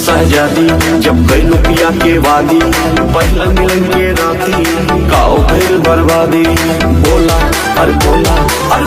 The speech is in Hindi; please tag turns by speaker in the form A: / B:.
A: सहजादी जब गैलो पिया के वादी, पहला मिलन के राती का बर्बादी, बोला अरे बोला अरे